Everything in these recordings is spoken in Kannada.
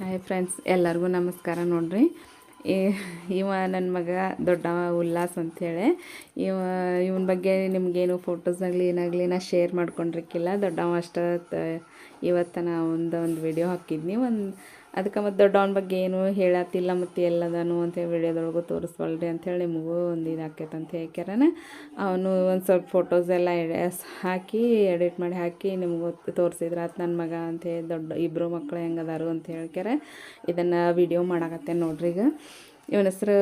ಹಾಯ್ ಫ್ರೆಂಡ್ಸ್ ಎಲ್ಲರಿಗೂ ನಮಸ್ಕಾರ ನೋಡ್ರಿ. ಇವ ನನ್ನ ಮಗ ದೊಡ್ಡವ ಉಲ್ಲಾಸ್ ಅಂಥೇಳಿ ಇವ, ಇವನ ಬಗ್ಗೆ ನಿಮಗೇನು ಫೋಟೋಸ್ನಾಗಲಿ ಏನಾಗಲಿ ನಾ ಶೇರ್ ಮಾಡ್ಕೊಂಡಿರ್ಕಿಲ್ಲ. ದೊಡ್ಡವ ಅಷ್ಟ ಇವತ್ತು ನಾ ಒಂದು ಒಂದು ವಿಡಿಯೋ ಹಾಕಿದ್ನಿ. ಒಂದು ಅದಕ್ಕೆ ಮತ್ತು ದೊಡ್ಡವನ ಬಗ್ಗೆ ಏನು ಹೇಳತ್ತಿಲ್ಲ ಮತ್ತು ಎಲ್ಲದನು ಅಂತೇಳಿ ವಿಡಿಯೋದೊಳಗೂ ತೋರಿಸ್ಬಲ್ರಿ ಅಂಥೇಳಿ ನಿಮಗೂ ಒಂದು ಇದು ಆಕೈತೆ ಅಂತ ಹೇಳ್ಕ್ಯಾರನ. ಅವನು ಒಂದು ಸ್ವಲ್ಪ ಫೋಟೋಸ್ ಎಲ್ಲ ಹಾಕಿ ಎಡಿಟ್ ಮಾಡಿ ಹಾಕಿ ನಿಮಗೂ ತೋರಿಸಿದ್ರೆ ಆತು ನನ್ನ ಮಗ ಅಂತೇಳಿ ದೊಡ್ಡ ಇಬ್ಬರು ಮಕ್ಕಳು ಹೆಂಗದಾರು ಅಂತ ಹೇಳ್ಕ್ಯಾರ. ಇದನ್ನು ವಿಡಿಯೋ ಮಾಡಾಕತ್ತೆ ನೋಡ್ರಿ ಈಗ. ಇವನ ಹೆಸ್ರು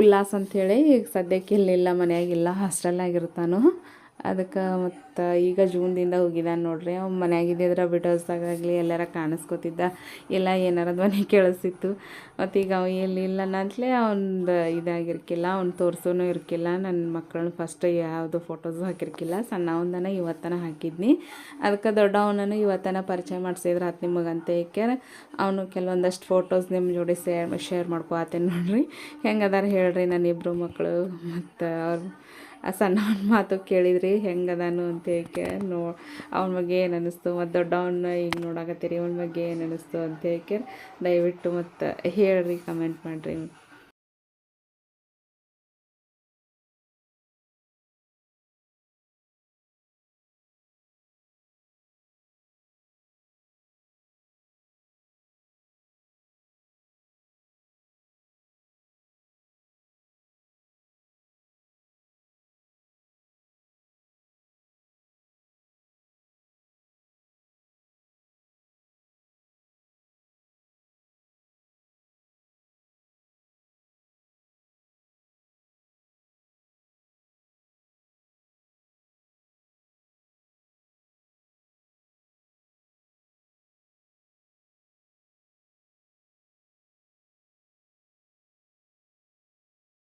ಉಲ್ಲಾಸ್ ಅಂಥೇಳಿ ಈಗ ಸದ್ಯಕ್ಕೆ ಇಲ್ಲಿಲ್ಲ ಮನೆಯಾಗಿಲ್ಲ ಹಾಸ್ಟೆಲ್ನಾಗಿರ್ತಾನು ಅದಕ್ಕೆ ಮತ್ತು ಈಗ ಜೂನ್ದಿಂದ ಹೋಗಿದ್ದಾನೆ ನೋಡ್ರಿ. ಅವ್ನು ಮನೆಯಾಗಿದ್ದಿದ್ರೆ ಬಿಡೋಸ್ದಾಗಲಿ ಎಲ್ಲಾರ ಕಾಣಿಸ್ಕೊತಿದ್ದ. ಎಲ್ಲ ಏನಾರ ಧ್ವನಿ ಕೇಳಿಸ್ತಿತ್ತು. ಮತ್ತು ಈಗ ಅವ ಎಲ್ಲಿಲ್ಲ ಅಂತಲೇ ಅವ್ನದು ಇದಾಗಿರ್ಕಿಲ್ಲ, ಅವ್ನು ತೋರಿಸೋನು ಇರ್ಕಿಲ್ಲ. ನನ್ನ ಮಕ್ಕಳನ್ನ ಫಸ್ಟ್ ಯಾವುದು ಫೋಟೋಸು ಹಾಕಿರ್ಕಿಲ್ಲ. ಸಣ್ಣವಂದನ ಇವತ್ತನ ಹಾಕಿದ್ನಿ. ಅದಕ್ಕೆ ದೊಡ್ಡವನನ್ನು ಇವತ್ತನ ಪರಿಚಯ ಮಾಡಿಸಿದ್ರೆ ಆತು ನಿಮಗಂತ ಏಕೆ ಅವನು ಕೆಲವೊಂದಷ್ಟು ಫೋಟೋಸ್ ನಿಮ್ಮ ಜೋಡಿ ಶೇರ್ ಶೇರ್ ಮಾಡ್ಕೊತೇನೆ ನೋಡ್ರಿ. ಹೆಂಗದಾರ ಹೇಳ್ರಿ ನನ್ನ ಇಬ್ಬರು ಮಕ್ಕಳು ಮತ್ತು ಅವ್ರು ಆ ಸಣ್ಣವನ ಮಾತು ಕೇಳಿದ್ರಿ, ಹೆಂಗದಾನು ಅಂತ ಹೇಳಿ ನೋ, ಅವನ ಬಗ್ಗೆ ಏನು ಅನ್ನಿಸ್ತು ಮತ್ತು ದೊಡ್ಡವನ್ನ ಈಗ ನೋಡಾಕತ್ತೀರಿ ಅವನ ಬಗ್ಗೆ ಏನು ಅನ್ನಿಸ್ತು ಅಂತ ಹೇಳಿ ದಯವಿಟ್ಟು ಮತ್ತು ಹೇಳ್ರಿ ಕಮೆಂಟ್ ಮಾಡಿರಿ.